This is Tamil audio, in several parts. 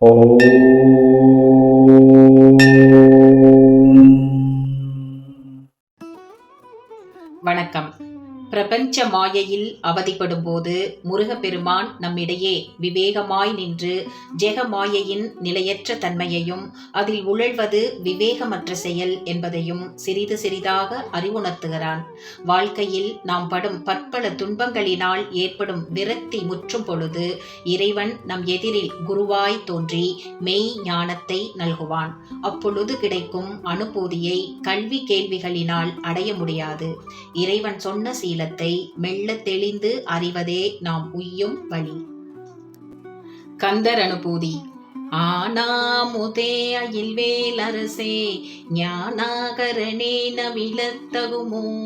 Oh. பிரபஞ்ச மாயையில் அவதிப்படும்போது முருகப்பெருமான் நம்மிடையே விவேகமாய் நின்று ஜெக மாயையின் நிலையற்ற தன்மையையும் அதில் உழல்வது விவேகமற்ற செயல் என்பதையும் சிறிது சிறிதாக அறிவுணர்த்துகிறான். வாழ்க்கையில் நாம் படும் பற்பல துன்பங்களினால் ஏற்படும் விரக்தி முற்றும் பொழுது இறைவன் நம் எதிரில் குருவாய் தோன்றி மெய் ஞானத்தை நல்குவான். அப்பொழுது கிடைக்கும் அனுபூதியை கல்வி கேள்விகளினால் அடைய முடியாது. இறைவன் சொன்ன சீலத்தை மெல்ல தெளிந்து அறிவதே நாம் உய்யும் வழி. கந்தர் அனுபூதி ஆனாமுதே அயில் வேலரசே ஞானாகரணே நவிழத்தகுமோ?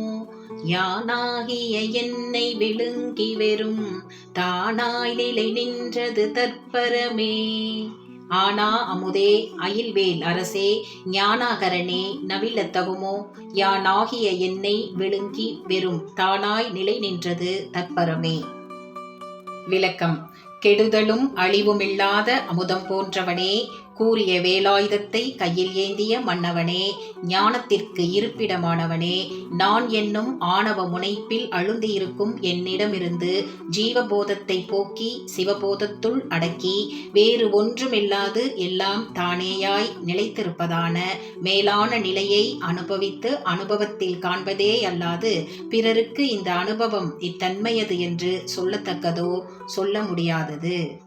யானாகிய என்னை விழுங்கி வெறும் தானாய் நிலை நின்றது தற்பரமே. ஆனா அமுதே அயில்வேல் அரசே ஞானாகரனே நவிலத்தகுமோ யானாகிய என்னை விழுங்கி வெறும் தானாய் நிலை நின்றது தற்பரமே. விளக்கம். கெடுதலும் அழிவுமில்லாத அமுதம் போன்றவனே கூறிய வேலாயுதத்தை கையில் ஏந்திய மன்னவனே ஞானத்திற்கு இருப்பிடமானவனே நான் என்னும் ஆணவ முனைப்பில் அழுந்தியிருக்கும் என்னிடமிருந்து ஜீவபோதத்தை போக்கி சிவபோதத்துள் அடக்கி வேறு ஒன்றுமில்லாது எல்லாம் தானேயாய் நிலைத்திருப்பதான மேலான நிலையை அனுபவித்து அனுபவத்தில் காண்பதே அல்லாது பிறருக்கு இந்த அனுபவம் இத்தன்மையது என்று சொல்லத்தக்கதோ சொல்ல முடியாது. முடியாதது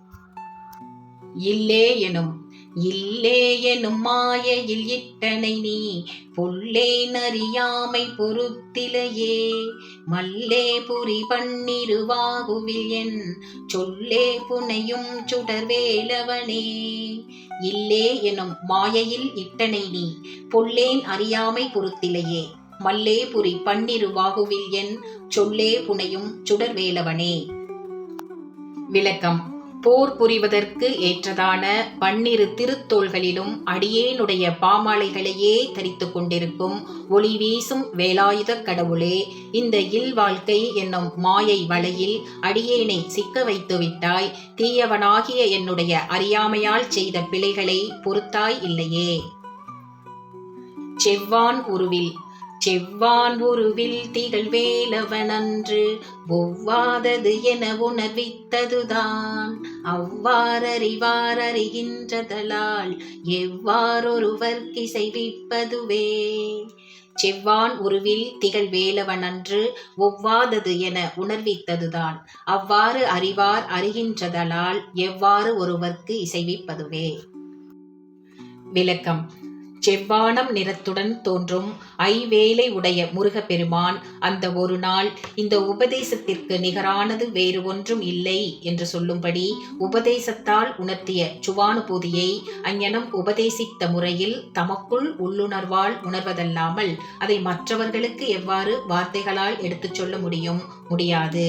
இல்லே எனும் இல்லே எனும் மாயையில் இட்டனை நீ பொல்லே நறியாமை பொறுத்திலையே. மல்லே புரி பன்னிருவாகுவில் என் சொல்லே புனையும் சுடர்வேலவனே. இல்லே எனும் மாயையில் இட்டனை நீ பொல்லேன் அறியாமை பொறுத்திலையே. மல்லே புரி பன்னிருவாகுவில் என் சொல்லே புனையும் சுடர்வேலவனே. விளக்கம். போர் புரிவதற்கு ஏற்றதான பன்னிரு திருத்தோள்களிலும் அடியேனுடைய பாமாலைகளையே தரித்து கொண்டிருக்கும் ஒளி வீசும் வேலாயுத கடவுளே இந்த இல் வாழ்க்கை என்னும் மாயை வலையில் அடியேனை சிக்க வைத்து விட்டாய் தீயவனாகிய என்னுடைய அறியாமையால் செய்த பிழைகளை பொறுத்தாய் இல்லையே. செவ்வான் உருவில் செவ்வான் உருவில் திகழ்வேலவனன்று ஒவ்வாதது என உணர்வித்ததுதான். அவ்வாறறிவார் அறிகின்றதலால் எவ்வாறொருவர் கிசைவிப்பதுவே? செவ்வான் உருவில் திகழ் அன்று ஒவ்வாதது என உணர்வித்ததுதான். அவ்வாறு அறிவார் அறிகின்றதலால் எவ்வாறு ஒருவர்க்கு இசைவிப்பதுவே? விளக்கம். செவ்வானம் நிறத்துடன் தோன்றும் ஐவேலை உடைய முருகப்பெருமான் அந்த ஒரு நாள் இந்த உபதேசத்திற்கு நிகரானது வேறு ஒன்றும் இல்லை என்று சொல்லும்படி உபதேசத்தால் உணர்த்திய சுவானுபூதியை அஞ்ஞனம் உபதேசித்த முறையில் தமக்குள் உள்ளுணர்வால் உணர்வதல்லாமல் அதை மற்றவர்களுக்கு எவ்வாறு வார்த்தைகளால் எடுத்துச் சொல்ல முடியும்? முடியாது.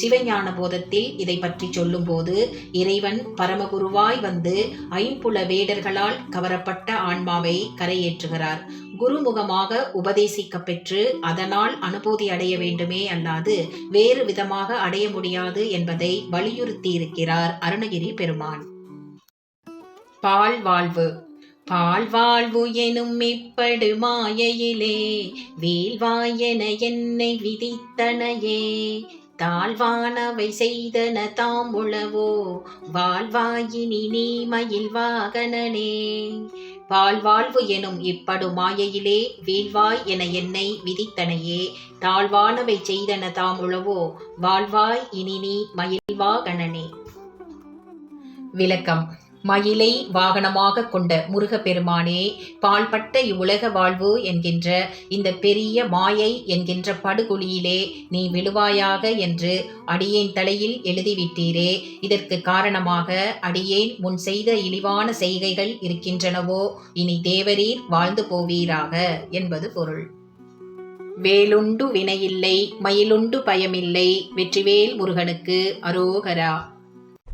சிவஞான போதத்தில் இதை பற்றி சொல்லும்போது இறைவன் பரமகுருவாய் வந்து ஐம்புல வேடர்களால் கவரப்பட்ட ஆன்மாவை கரையேற்றுகிறார். குருமுகமாக உபதேசிக்க பெற்று அதனால் அனுபூதி அடைய வேண்டுமே அல்லாது வேறு விதமாக அடைய முடியாது என்பதை வலியுறுத்தியிருக்கிறார் அருணகிரி பெருமான். பால் வாழ்வு. பால்வாழ்வு எனும் இப்படு மாயையிலே வீழ்வாயென என்னை விதித்தனையே. தாழ்வானவை செய்தன தாம் உளவோ வாழ்வாயினி நீ மயில் வாகனனே. வாழ்வாழ்வு எனும் இப்படு மாயையிலே வீழ்வாய் என என்னை விதித்தனையே. தாழ்வானவை செய்தன தாம் உளவோ வாழ்வாய் இனி நீ மயில்வாகணனே விளக்கம். மயிலை வாகனமாக கொண்ட முருகப்பெருமானே பால்பட்ட இவ்வுலக வாழ்வு என்கின்ற இந்த பெரிய மாயை என்கின்ற படுகுழியிலே நீ விழுவாயாக என்று அடியேன் தலையில் எழுதிவிட்டீரே. இதற்கு காரணமாக அடியேன் முன் செய்த இழிவான செய்கைகள் இருக்கின்றனவோ இனி தேவரீர் வாழ்ந்து போவீராக என்பது பொருள். வேலுண்டு வினையில்லை மயிலுண்டு பயமில்லை வெற்றிவேல் முருகனுக்கு அரோகரா.